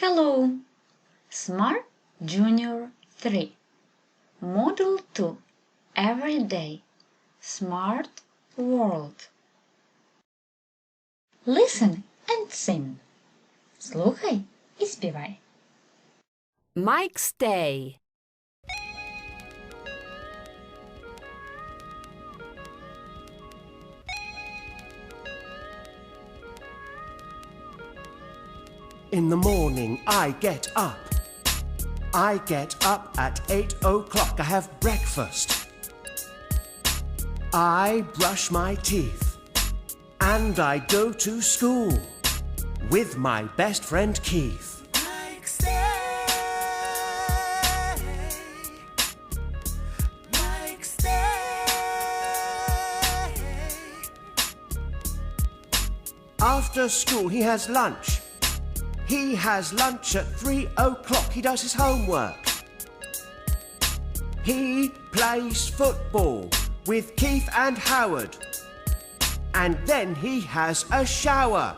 Hello. Smart Junior 3. Model 2. Every day. Smart World. Listen and sing. Слухай і співай. Mike's Day. In the morning, I get up. I get up at eight o'clock. I have breakfast. I brush my teeth. And I go to school with my best friend Keith. Mike's Day. Mike's Day. After school, he has lunch. He has lunch at three o'clock. He does his homework. He plays football with Keith and Howard. And then he has a shower.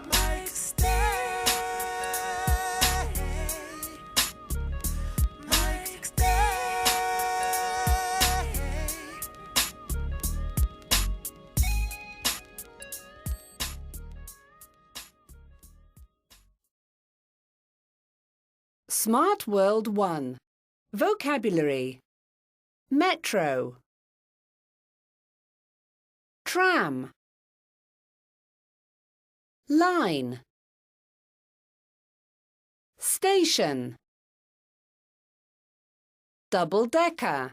Smart World 1. Vocabulary. Metro. Tram. Line. Station. Double decker.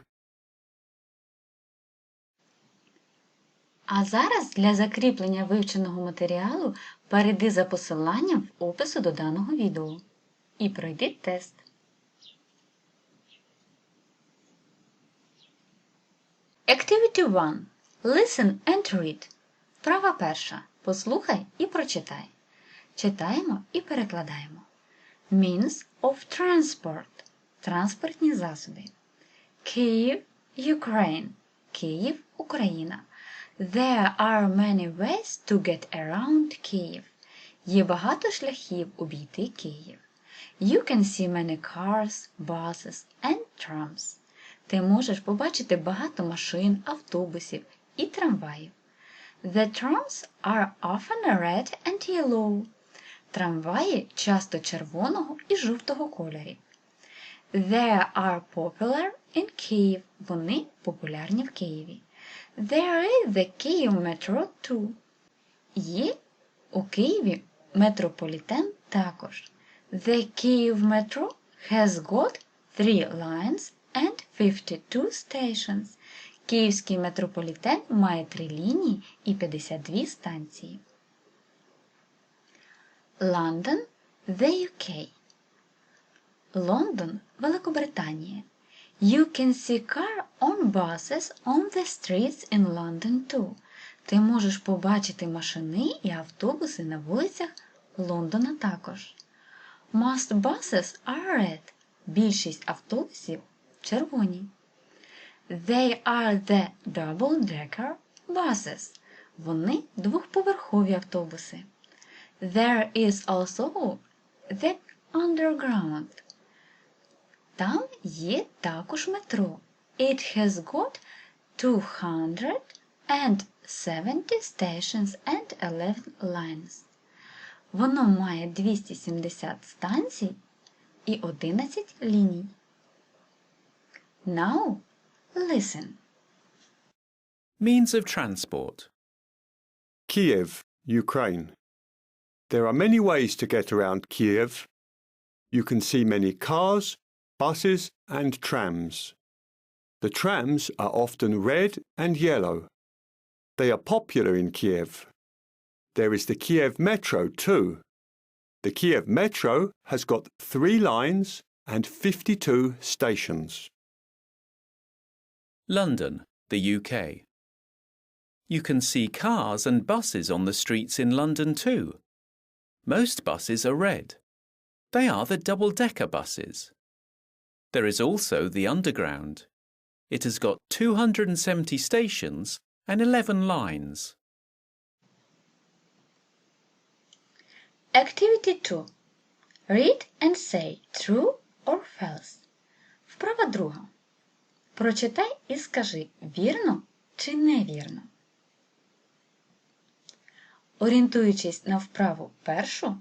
А зараз для закріплення вивченого матеріалу перейди за посиланням в опису до даного відео і пройди тест. Activity 1. Listen and read. Вправа перша. Послухай і прочитай. Читаємо і перекладаємо. Means of transport. Транспортні засоби. Kyiv, Ukraine. Київ, Україна. There are many ways to get around Kyiv. Є багато шляхів обійти Київ. You can see many cars, buses and trams. Ти можеш побачити багато машин, автобусів і трамваїв. The trams are often red and yellow. Трамваї часто червоного і жовтого кольорів. They are popular in Kyiv. Вони популярні в Києві. There is the Kyiv Metro too. Є у Києві метрополітен також. The Kyiv Metro has got three lines and 52 stations. Київський метрополітен має три лінії і 52 станції. London, the UK. Лондон, Великобританія. You can see car on buses on the streets in London too. Ти можеш побачити машини і автобуси на вулицях Лондона також. Most buses are red. Більшість автобусів червоні. They are the double-decker buses. Вони двохповерхові автобуси. There is also the underground. Там є також метро. It has got 270 stations and 11 lines. Воно має 270 станцій і 11 ліній. Now, listen. Means of transport. Kiev, Ukraine. There are many ways to get around Kiev. You can see many cars, buses, and trams. The trams are often red and yellow. They are popular in Kiev. There is the Kiev Metro too. The Kiev Metro has got three lines and 52 stations. London, the UK. You can see cars and buses on the streets in London too. Most buses are red. They are the double decker buses. There is also the Underground. It has got 270 stations and 11 lines. Activity 2. Read and say true or false. Вправа друга. Прочитай і скажи, вірно чи невірно. Орієнтуючись на вправу першу,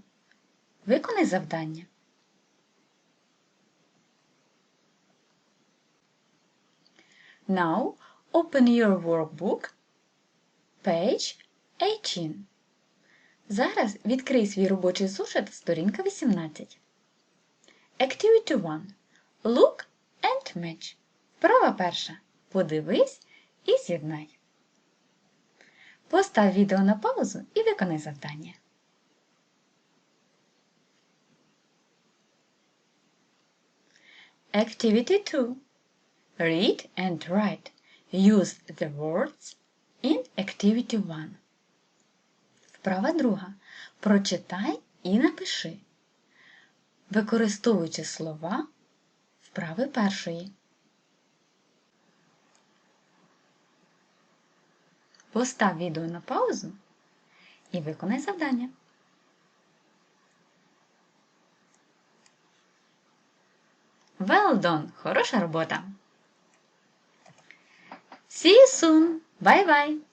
виконай завдання. Now open your workbook, page 18. Зараз відкрий свій робочий зошит, сторінка 18. Activity 1. Look and match. Вправа перша. Подивись і з'єднай. Постав відео на паузу і виконай завдання. Activity 2. Read and write. Use the words in Activity 1. Вправа друга. Прочитай і напиши. Використовуючи слова вправи першої. Постав відео на паузу і виконай завдання. Well done! Хороша робота! See you soon! Bye-bye!